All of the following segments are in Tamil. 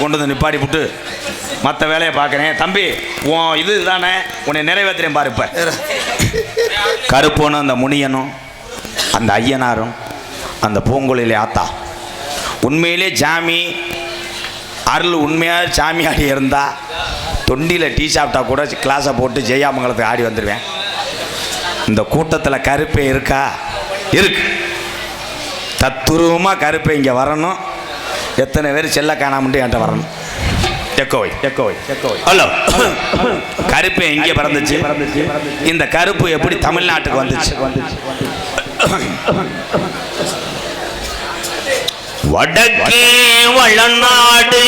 கொண்டு வந்து நிப்பாடி விட்டு மற்ற வேலையை பார்க்குறேன். தம்பி உன் இது தானே உன்னை நிறைவேற்றுறேன் பாருப்ப கருப்பனும் அந்த முனியனும் அந்த ஐயனாரும் அந்த பூங்குழிலே ஆத்தா. உண்மையிலே சாமி அருள் உண்மையாக சாமியாடி இருந்தா தொண்டியில் டீ சாப்பிட்டா கூட கிளாஸை போட்டு ஜெயாமங்கலத்துக்கு ஆடி வந்துடுவேன் இந்த கூட்டத்தில் கருப்பே இருக்கா? இருக்கு. தத்துருவமாக கருப்பை இங்கே வரணும். எத்தனை பேர் செல்ல காணாமட்டு என்கிட்ட வரணும். எக்கோவை எக்கோவை எக்கோவை ஹலோ கருப்பு எங்கே பிறந்துச்சு? இந்த கருப்பு எப்படி தமிழ்நாட்டுக்கு வந்துச்சு? வடக்கே வளநாடு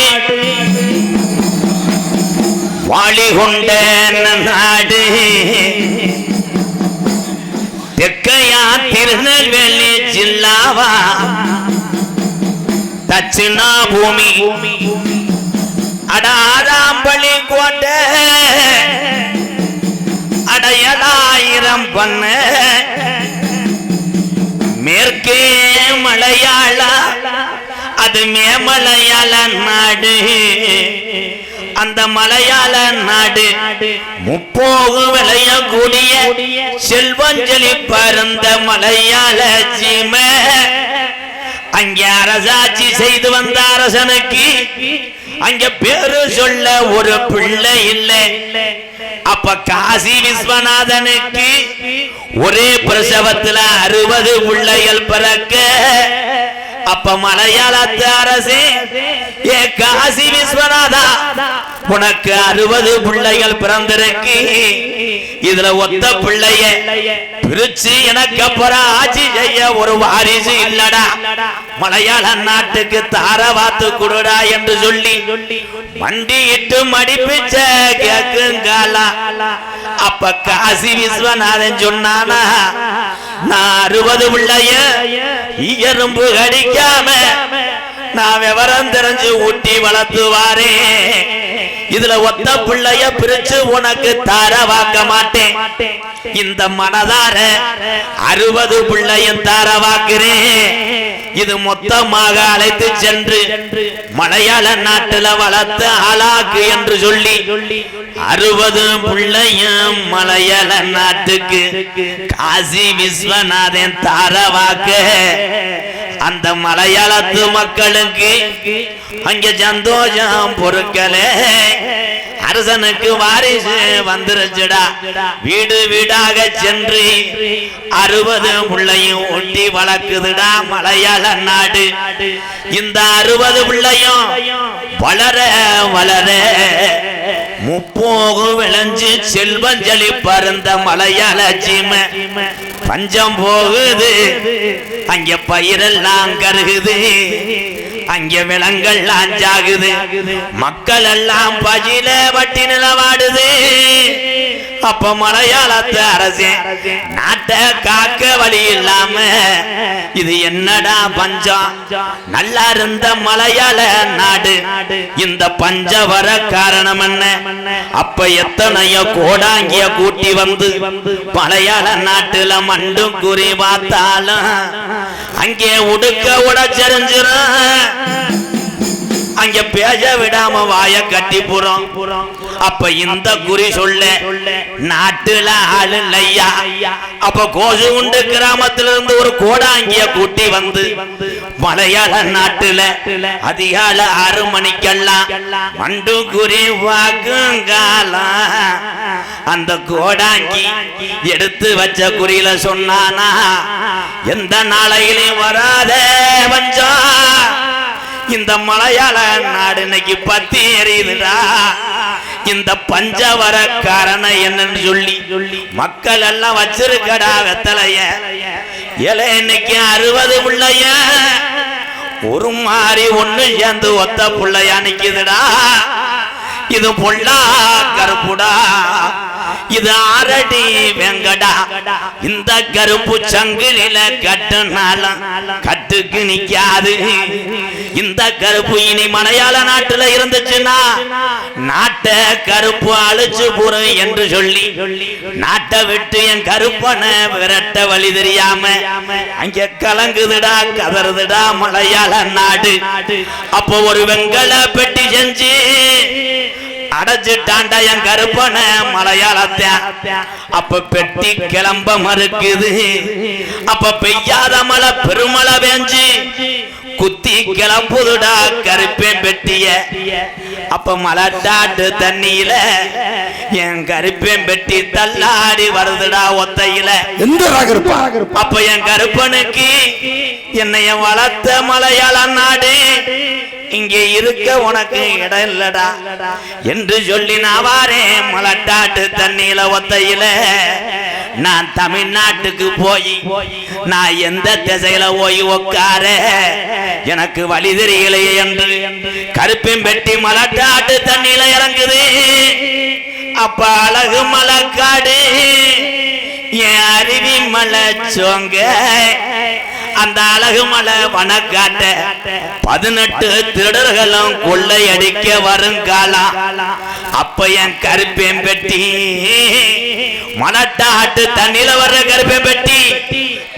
வாழி கொண்ட நாடு. தெற்கையா திருநெல்வேலி ஜில்லாவா? தட்சிணா பூமி. அடாதாம்பளி கோட்டை. அடையலாயிரம் பண்ண. மேற்கே மலையாள. அது மேமலையாள நாடு. அந்த மலையாள நாடு முப்போகு விளையக்கூடிய செல்வஞ்சலி பருந்த மலையாள சீமை. அங்கே அரசாட்சி செய்து வந்த அரசனுக்கு. அங்க பேரு சொல்ல ஒரு பிள்ளை இல்லை. அப்ப காசி விஸ்வநாதனுக்கு ஒரே பிரசவத்துல அறுபது பிள்ளைகள் பிறக்க. அப்ப மலையாளத்து அரசே ஏ காசி விஸ்வநாதா உனக்கு அறுபது பிள்ளைகள் பிறந்திருக்கு. இதுல ஒத்த பிள்ளைய பிரிச்சு எனக்கு அப்புறம் ஆட்சி செய்ய ஒரு வாரிசு இல்லடா. மலையாள நாட்டுக்கு தார வாத்து கொடுடா என்று சொல்லி வண்டி இட்டு மடிப்பிச்ச கேக்குங்காலா அப்ப காசி விஸ்வநாதன் சொன்னானா நான் அறுபது பிள்ளைய எறும்பு கடிக்காம நான் விவரம் தெரிஞ்சு ஊட்டி வளர்த்துவாரே. இதுல ஒத்த பிள்ளைய பிரிச்சு உனக்கு தர வாக்க மாட்டேன். இந்த மனதார அறுபது பிள்ளையும் தர வாக்குறேன். இது மொத்தமாக அழைத்து சென்று மலையாள நாட்டுல வளர்த்த ஆளாக்கு என்று சொல்லி அறுபது பிள்ளையும் மலையாள நாட்டுக்கு காசி விஸ்வநாதன் தார வாக்கு. அந்த மலையாளத்து மக்களுக்கு அங்க சந்தோஷம் பொறுக்கலே. அரசனுக்கு வாரிசு வந்துருச்சுடா. வீடு வீடாக சென்று அறுபது பிள்ளையும் ஒட்டி வளர்க்குதுடா மலையாள நாடு. இந்த அறுபது பிள்ளையும் வளர வளர முப்போகு விளைஞ்சு செல்வஞ்சலி பருந்த மலையாள சீமை. பஞ்சம் போகுது. அங்க பயிரெல்லாம் கருகுது. அங்க விலங்கள் ஆஞ்சாகுது மக்கள் எல்லாம் பஜில வட்டி நிலவாடுது. அப்ப மலையாளத்து அரசே நாட்டை காக்க வழி இல்லாம இது என்னடா பஞ்சம்? நல்லா இருந்த மலையாள நாடு இந்த பஞ்ச வர காரணம் என்ன? அப்ப எத்தனையோ கோடாங்கிய கூட்டி வந்து மலையாள நாட்டுல மண்டும் குறி பார்த்தாலும் அங்கே உடுக்க உடச்செறிஞ்சிரும் அங்க பேச விடாம வாய கட்டி புறோம். அப்ப இந்த குறி சொல்ல நாட்டுல ஆளு ஐயா அப்ப கோசு உண்டு கிராமத்துல இருந்து ஒரு கோடாங்கிய கூட்டி வந்து மலையாள நாட்டுல அதிகால ஆறு மணிக்கெல்லாம் மண்டு குறி வாக்குங்காலா அந்த கோடாங்கி எடுத்து வச்ச குறியில சொன்னானா எந்த நாளையிலையும் வராத வஞ்சா இந்த மலையாள நாடு இன்னைக்கு பத்தி எறியுதுடா இந்த பஞ்சவர காரண என்னன்னு சொல்லி மக்கள் எல்லாம் வச்சிருக்கடா வெத்தலைய. இலை இன்னைக்கு அறுபது பிள்ளைய. ஒரு மாதிரி ஒண்ணு சேர்ந்து ஒத்த பிள்ளையா நிக்குதுடா. இது பொல்லா கருப்புடா. இது ஆரடி வெங்கடா. இந்த கருப்பு சங்கிலில கட்டுனாலும் கட்டுக்கு நிக்காது. இந்த கருப்பு இனி மலையாள நாட்டுல இருந்துச்சுன்னா நாட்டை கருப்பு அழிச்சு போறோம் என்று சொல்லி நாட்டை விட்டு என் கருப்பனை விரட்ட வழி தெரியாம அங்க கலங்குதுடா கதறுதுடா மலையாள நாடு. அப்போ ஒரு வெங்கல பெட்டி செஞ்சு அடைச்சிட்டாண்டா என் கருப்பன மலையாளத்தை. அப்ப பெட்டி கிளம்ப மறுக்குது. அப்ப பெய்யாத மழை பெருமழை பெஞ்சு. குத்தி கிளம்புதுடா கருப்பேன் பெட்டிய. அப்ப மலட்டாட்டு தண்ணியில என் கருப்பேன் பெட்டி தள்ளாடி வருதுடா ஒத்தையில. அப்ப என் கருப்பனுக்கு என்னைய வளர்த்த மலையாள நாடே. இங்கே இருக்க உனக்கு இடம் இல்லடா. என்று சொல்லி நான் வாரேன் மலட்டாட்டு தண்ணியில ஒத்தையில. நான் தமிழ்நாட்டுக்கு போய் நான் எந்த திசையில போய் உட்கார எனக்கு வழி தெரியலையே என்று கருப்பின் பெட்டி மலட்டாட்டு தண்ணியில இறங்குது. அப்ப அழகு மலக்காடு. என் அருவி மலை சோங்க அந்த அழகு மலை வனக்காட்ட. பதினெட்டு திருடர்களும் கொள்ளையடிக்க வருங்காலம் அப்ப என் கருப்பேன் பெட்டி. மனட்டாட்டு தண்ணியில வர்ற கருப்பேன் பெட்டி.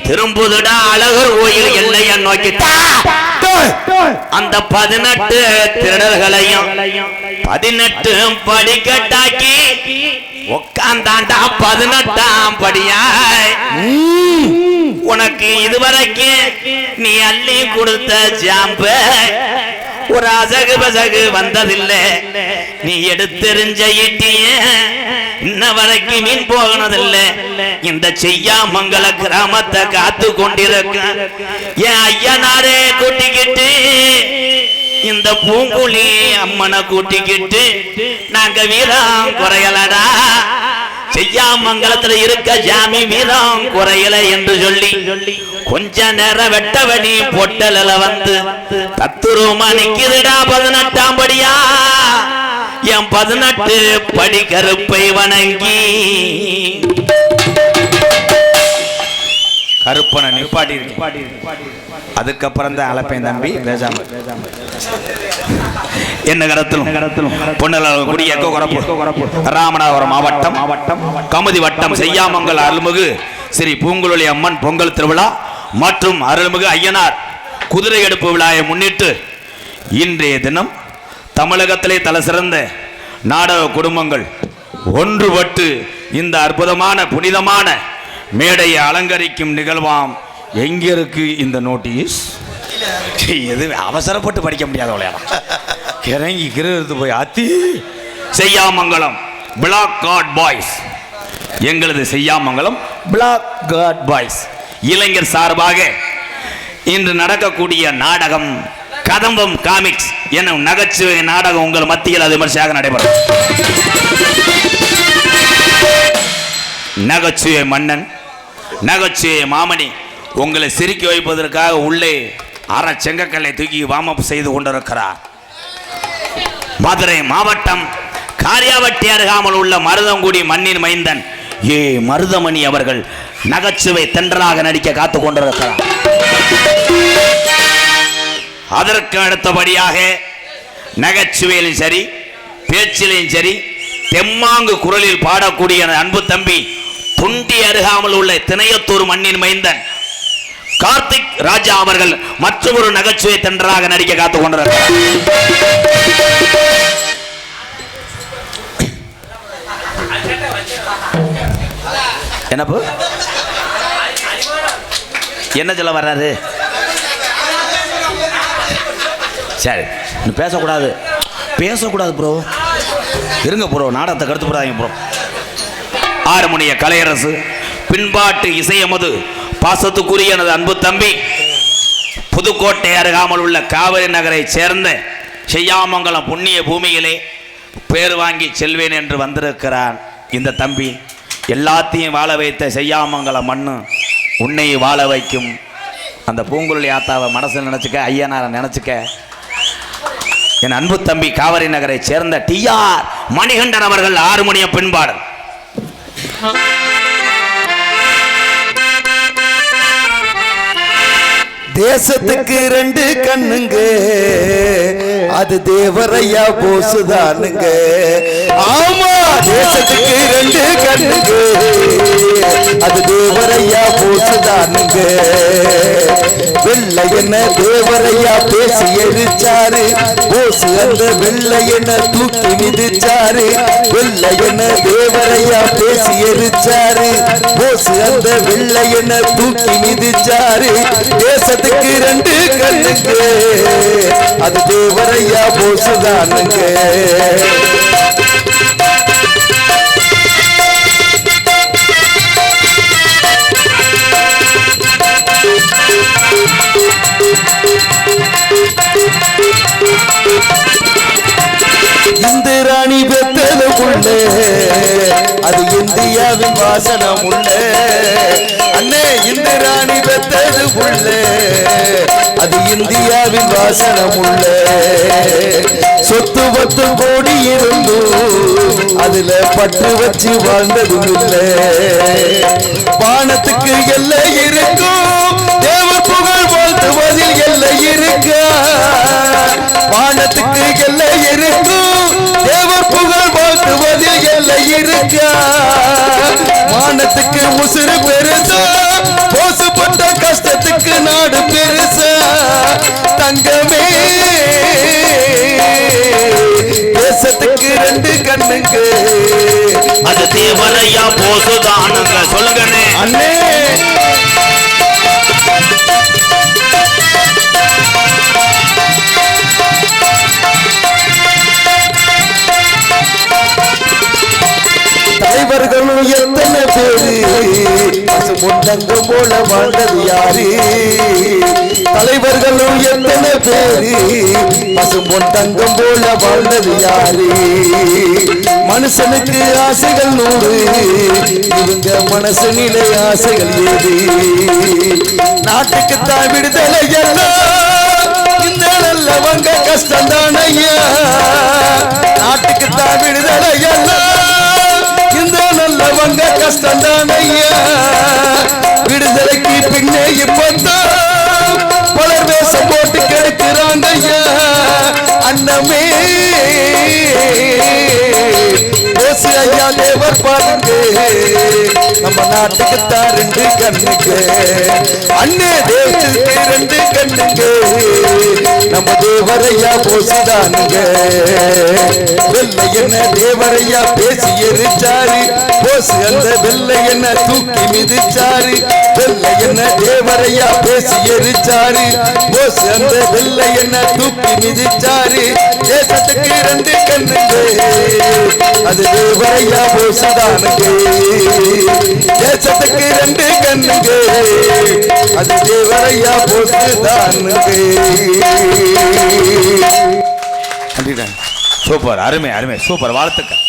திரும்புதுடா அழகர் கோயில் எல்லைய நோக்கிட்டா அந்த பதினெட்டு திருடர்களையும் பதினெட்டு படிக்கட்டாக்கி உட்காந்தாண்டா பதினெட்டாம் படியாய். உனக்கு இதுவரைக்கும் நீ அள்ளி கொடுத்த ஜாம்ப ஒரு அசகு பசகு வந்ததில்லை. நீ எடுத்தெறிஞ்ச ஈட்டிய இன்ன வரைக்கும் மீன் போகனதில்ல இந்த செய்யாமங்கல கிராமத்தை காத்து கொண்டிருக்க. என் ஐயனாரே கூட்டிக்கிட்டு இந்த பூங்குழி அம்மனை கூட்டிக்கிட்டு நாங்க வீரம் குறையலடா. செய்யாமங்கலத்துல இருக்க ஜாமி வீரம் குறையல என்று சொல்லி கொஞ்ச நேரம் வெட்டவடி பொட்டல வந்து தத்துருமா நிக்குதுடா பதினெட்டாம் படியா? என் பதினெட்டு படி கருப்பை வணங்கி. கருப்பனை நிப்பாட்டி அதுக்கப்புறம் தான் அழைப்பேன் தம்பி பேசாம. என்ன கடத்திலும் பொன்னலால் குடிய குறப்பு ராமநாதபுரம் மாவட்டம் மாவட்டம் கமதி வட்டம் செய்யாமங்கல் அருள்மிகு ஸ்ரீ பூங்குழலி அம்மன் பொங்கல் திருவிழா மற்றும் அருள்மிகு ஐயனார் குதிரை எடுப்பு விழாவை முன்னிட்டு இன்றைய தினம் தமிழகத்திலே தலை சிறந்த நாடக குடும்பங்கள் ஒன்றுபட்டு இந்த அற்புதமான புனிதமான மேடையை அலங்கரிக்கும் நிகழ்வாம் எங்கிருக்கு இந்த நோட்டீஸ்? எது அவசரப்பட்டு படிக்க முடியாத விளையாடா இறங்கி கிரகத்து போய் அத்தி செய்யாமங்கலம் பிளாக் காட் பாய்ஸ் எங்களது செய்யாமங்கலம் பிளாக் காட் பாய்ஸ் இளைஞர் சார்பாக இன்று நடக்கக்கூடிய நாடகம் கதம்பம் காமிக்ஸ் என்னும் நகைச்சுவை நாடகம் உங்கள் மத்தியில் அது விமர்சையாக நடைபெறும். நகைச்சுவை மன்னன் நகைச்சுவை மாமணி உங்களை சிரிக்க வைப்பதற்காக உள்ளே அற செங்கக்கல்லை தூக்கி வாமப் செய்து கொண்டிருக்கிறார். மதுரை மாவட்டம் காரியாவட்டி அருகாமல் உள்ள மருதங்குடி மண்ணின் மைந்தன் ஏ மருதமணி அவர்கள் நகைச்சுவை தென்றலாக நடிக்க காத்து கொண்டிருக்கிறார். அதற்கு அடுத்தபடியாக நகைச்சுவையிலும் சரி பேச்சிலையும் சரி தெம்மாங்கு குரலில் பாடக்கூடிய அன்பு தம்பி துண்டி அருகாமல் உள்ள திணையத்தூர் மண்ணின் மைந்தன் கார்த்திக் ராஜா அவர்கள் மற்றொரு நகைச்சுவை தென்றலாக நடிக்க காத்துக் கொண்டிருக்கிறார் என்னப்பு? என்ன சொல்ல வர்றாரு? சரி பேசக்கூடாது. பேசக்கூடாது ப்ரோ இருங்க ப்ரோ நாடகத்தை கருத்து போடாதீங்க ப்ரோ ஆறுமணிய கலையரசு பின்பாட்டு இசையமது பாசத்துக்குரிய எனது அன்பு தம்பி புதுக்கோட்டை அருகாமல் உள்ள காவிரி நகரை சேர்ந்த செய்யாமங்கலம் புண்ணிய பூமியிலே பேர் வாங்கி செல்வேன் என்று வந்திருக்கிறான் இந்த தம்பி. எல்லாத்தையும் வாழ வைத்த செய்யாமங்கலம் மண்ணு உன்னை வாழ வைக்கும். அந்த பூங்குழலி ஆத்தாவை மனசில் நினச்சிக்க ஐயனாரை நினச்சிக்க. என் அன்பு தம்பி காவிரி நகரை சேர்ந்த டிஆர் மணிகண்டன் அவர்கள் ஆறு மணிய பின்பாடல் தேசத்துக்கு ரெண்டு கண்ணுங்க. அது தேவரையா போசுதானுங்க. ஆமா தேசத்துக்கு ரெண்டு கண்ணுங்க. அது தேவ வெள்ளையன தேவரையா பேசி எரிச்சாரு? போசு அந்த வெள்ளையன தூக்கி மிதிச்சாரு. வெள்ளையன தேவரையா பேசி எரிச்சாரு. போசு அந்த வெள்ளையன தூக்கி மிதிச்சாரு. தேசத்துக்கு ரெண்டு கண்ணுக்கு. அது தேவரையா போசுதானுங்க ராணி பெத்தது உள்ள அது இந்தியாவின் வாசனம் உள்ள அண்ணே இந்திராணி பெத்தது உள்ள அது இந்தியாவின் வாசனம் உள்ள சொத்து பத்து கோடி இருந்தும் அதுல பற்று வச்சு வாழ்ந்ததும் இல்லை வானத்துக்கு எல்லை இருக்கும். தேவ புகழ் வாழ்த்துவதில் எல்லை இருக்கா? வானத்துக்கு எல்லை இருக்கும். இருக்கா வானத்துக்கு உசுறு பெருசா போசுப்பட்ட கஷ்டத்துக்கு நாடு பெருசா. தங்கமே தேசத்துக்கு ரெண்டு கண்ணுங்க அது தேவரையா போசுதானுங்க. சொல்லுங்கண்ணே. அண்ணே. பசு பசுமுண்டங்க போல வாழ்ந்தது யாரு? தலைவர்களும் எத்தனை பேரு? பசு பசுமுண்டங்கம் போல வாழ்ந்தது யாரு? மனுஷனுக்கு ஆசைகள் நூறு இவங்க மனசு நிலை ஆசைகள் ஏது? நாட்டுக்கு தான் விடுதலை எல்லாம் இந்த நல்லவங்க கஷ்டம் தானையா நாட்டுக்கு தான் விடுதலை எல்லாம் வாங்க கஷ்டம் தானையா விடுதலைக்கு பின்னே இப்பதான் பலர் வேஷம் போட்டு கெடுக்கிறாங்க ஐயா அண்ணமே ஓசு ஐயா தேவர் பாருங்க நம்ம நாட்டுக்கு தான் ரெண்டு கண்ணுங்க. அண்ணே தேவத்துக்கு ரெண்டு கண்ணுங்க. நம்ம தேவரையா போசிதானுங்க. வெள்ளை என்ன தேவரையா பேசி எரிச்சாரு? போசு அந்த வெள்ளை என்ன தூக்கி மிதிச்சாரு? வெள்ளை என்ன தேவரையா பேசி எரிச்சாரு? போசு அந்த வெள்ளை என்ன தூக்கி மிதிச்சாரு? தேசத்துக்கு ரெண்டு கண்ணுங்க. அது தேவரையா போசுதானுங்க. தேசத்துக்கு ரெண்டு கண்ணுங்க. அது தேவரையா போசுதானுங்க. சூப்பர் அருமை அருமை. சூப்பர் வாழ்த்துக்கள்.